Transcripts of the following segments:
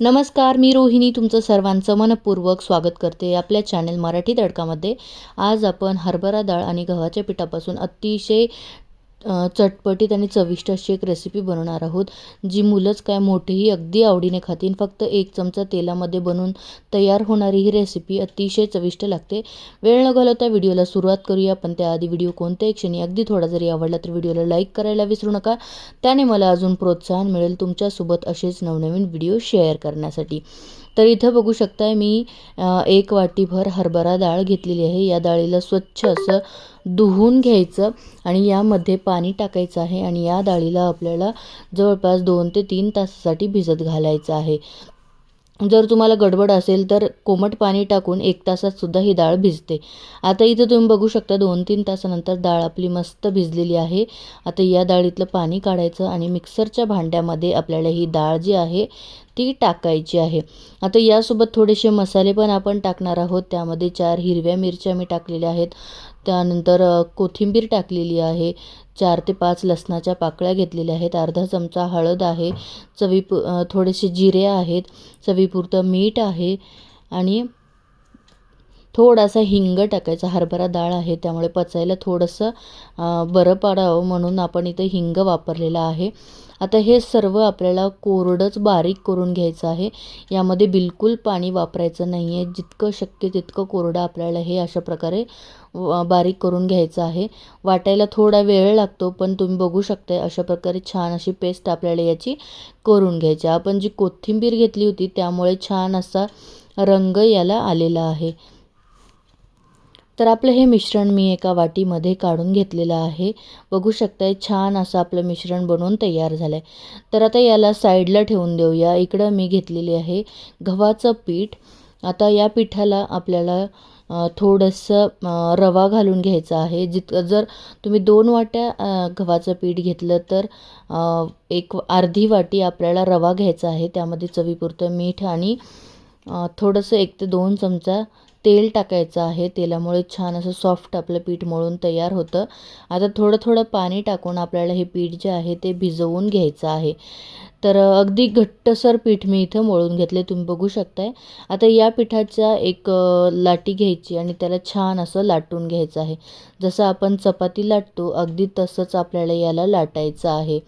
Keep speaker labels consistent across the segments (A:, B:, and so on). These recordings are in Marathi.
A: नमस्कार मी रोहिणी. तुमचं सर्वांचं मनपूर्वक स्वागत करते आपल्या चॅनल मराठी तडकामध्ये आज आपण हरभरा डाळ आणि गव्हाच्या पिठापासून अतिशय चटपटीत आणि चविष्ट अशी एक रेसिपी बनवणार आहोत जी मुलंच काय मोठेही अगदी आवडीने खातील. फक्त एक चमचा तेलामध्ये बनवून तयार होणारी ही रेसिपी अतिशय चविष्ट लागते. वेळ न घालवता व्हिडिओला सुरुवात करूया. पण त्याआधी व्हिडिओ कोणत्याही क्षणी अगदी थोडा जरी आवडला तर व्हिडिओला लाईक करायला विसरू नका. त्याने मला अजून प्रोत्साहन मिळेल तुमच्यासोबत असेच नवनवीन व्हिडिओ शेअर करण्यासाठी. तर इथं बघू शकताय मी एक वाटीभर हरभरा डाळ घेतलेली आहे. या डाळीला स्वच्छ असं धुवून घ्यायचं आणि यामध्ये पाणी टाकायचं आहे आणि या डाळीला आपल्याला जवळपास दोन ते तीन तासासाठी भिजत घालायचं आहे. जर तुम्हाला गडबड असेल तर कोमट पाणी टाकून एक तासात सुद्धा ही डाळ भिजते. आता इथं तुम्ही बघू शकता दोन तीन तासानंतर डाळ आपली मस्त भिजलेली आहे. आता या डाळीतलं पाणी काढायचं आणि मिक्सरच्या भांड्यामध्ये आपल्याला ही डाळ जी आहे ती टाकायची आहे. आता यासोबत थोडेसे मसाले पण आपण टाकणार आहोत. त्यामध्ये चार हिरव्या मिरच्या मी टाकलेल्या आहेत. त्यानंतर कोथिंबीर टाकलेली आहे. चार ते पाच लसणाच्या पाकळ्या घेतलेल्या आहेत. अर्धा चमचा हळद आहे. चवी थोडेसे जिरे आहेत. चवीपुरतं मीठ आहे. आणि थोडासा हिंग टाकायचा. हरभरा डाळ आहे. त्यामुळे पचायला थोडंसं बरं पडावं म्हणून आपण इथं हिंग वापरलेला आहे. आता हे सर्व आपल्याला कोरडंच बारीक करून घ्यायचं आहे. यामध्ये बिलकुल पाणी वापरायचं नाही आहे जितकं शक्य तितकं कोरडं आपल्याला हे अशा प्रकारे बारीक करून घ्यायचं आहे. वाटायला थोडा वेळ लागतो पण तुम्ही बघू शकताय अशा प्रकारे छान अशी पेस्ट आपल्याला याची करून घ्यायची आपण जी कोथिंबीर घेतली होती त्यामुळे छान असा रंग याला आलेला आहे. तर आपलं हे मिश्रण मी एका वाटीमध्ये काढून घेतलेलं आहे. बघू शकताय छान असं आपलं मिश्रण बनवून तयार झालं आहे तर आता याला साईडला ठेवून देऊया. इकडं मी घेतलेली आहे गव्हाचं पीठ. आता या पिठाला आपल्याला थोडंसं रवा घालून घ्यायचा आहे. जितकं जर तुम्ही दोन वाट्या गव्हाचं पीठ घेतलं तर एक अर्धी वाटी आपल्याला रवा घ्यायचा आहे. त्यामध्ये चवीपुरतं मीठ आणि थोडंसं एक ते दोन चमचा तेल टाकायचं आहे. तेलामुळे छान असं सॉफ्ट आपलं पीठ मळून तयार होतं. आता थोडं थोडं पाणी टाकून आपल्याला हे पीठ जे आहे ते भिजवून घ्यायचं आहे. तर अगदी घट्टसर पीठ मी इथं मळून घेतले तुम्ही बघू शकताय. आता या पिठाच्या एक लाटी घ्यायची आणि त्याला छान असं लाटून घ्यायचं आहे. जसं आपण चपाती लाटतो अगदी तसंच आपल्याला याला लाटायचं आहे.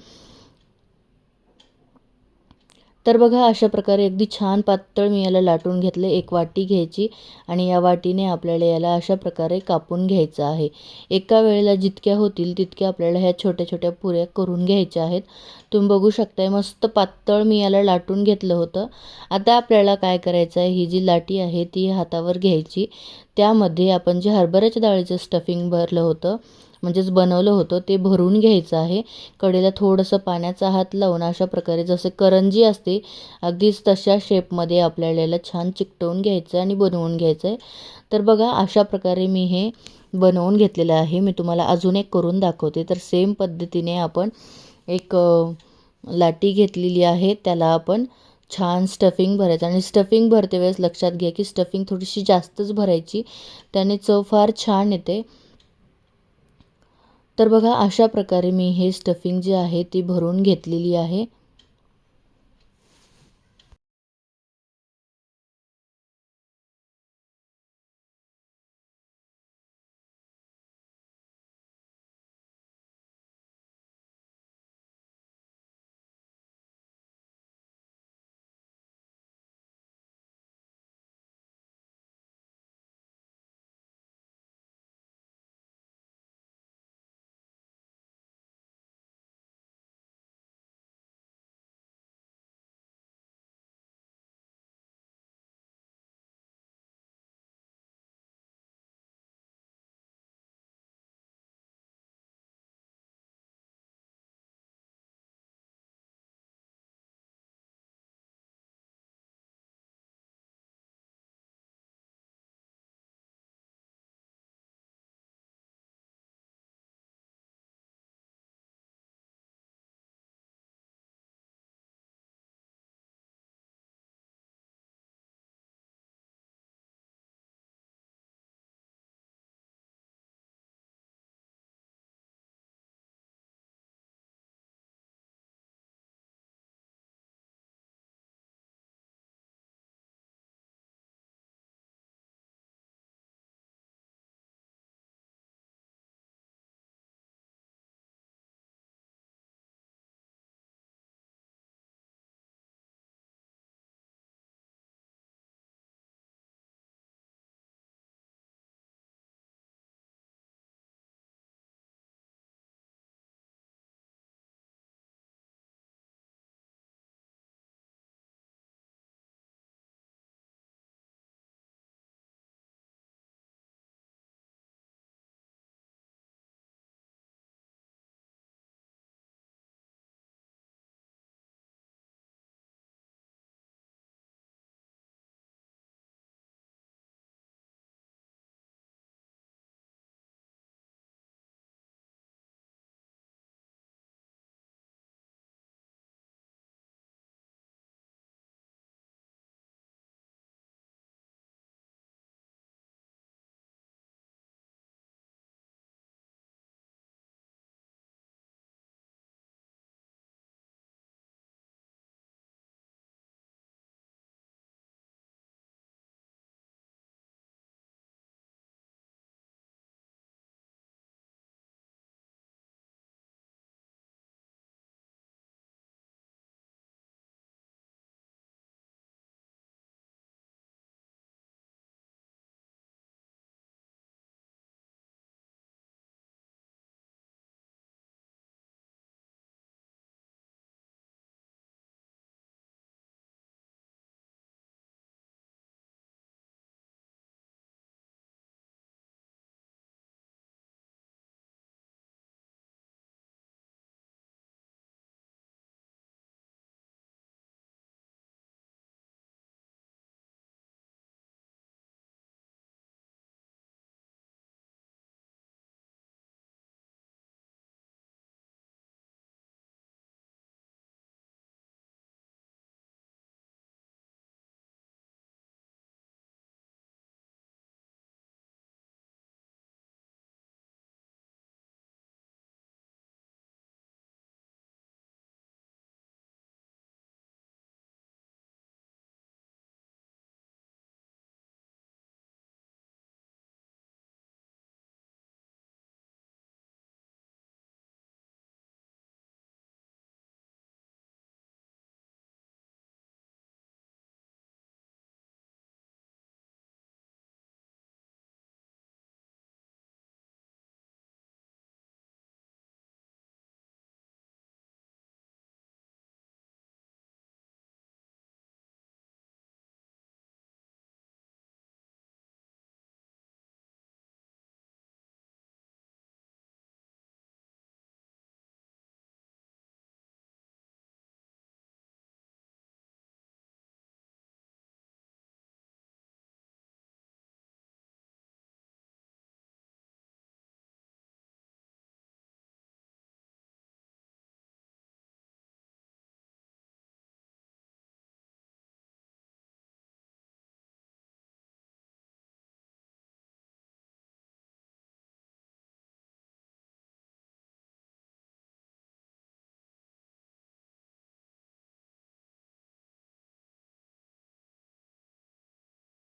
A: तर बघा अशा प्रकारे अगदी छान पातळ मी याला लाटून घेतले एक वाटी घ्यायची आणि या वाटीने आपल्याला याला अशा प्रकारे कापून घ्यायचं आहे. एका वेळेला जितक्या होतील तितक्या आपल्याला ह्या छोट्या छोट्या पुऱ्या करून घ्यायच्या आहेत. तुम्ही बघू शकताय मस्त पातळ मी याला लाटून घेतलं होतं. आता आपल्याला काय करायचं आहे ही जी लाटी आहे ती हातावर घ्यायची. त्यामध्ये आपण जे हरभऱ्याच्या डाळीचं स्टफिंग भरलं होतं म्हणजेच बनवलं होतं ते भरून घ्यायचं आहे. कडेला थोडंसं पाण्याचा हात लावून अशा प्रकारे जसे करंजी असते अगदीच तशा शेपमध्ये आपल्याला याला छान चिकटवून घ्यायचं आहे आणि बनवून घ्यायचं आहे तर बघा अशा प्रकारे मी हे बनवून घेतलेलं आहे. मी तुम्हाला अजून एक करून दाखवते. तर सेम पद्धतीने आपण एक लाटी घेतलेली आहे. त्याला आपण छान स्टफिंग भरायचं आणि स्टफिंग भरते वेळेस लक्षात घ्या की स्टफिंग थोडीशी जास्तच भरायची. त्याने चव फार छान येते. तर बघा अशा प्रकारे मी हे स्टफिंग जे आहे ती भरून घेतलेली आहे.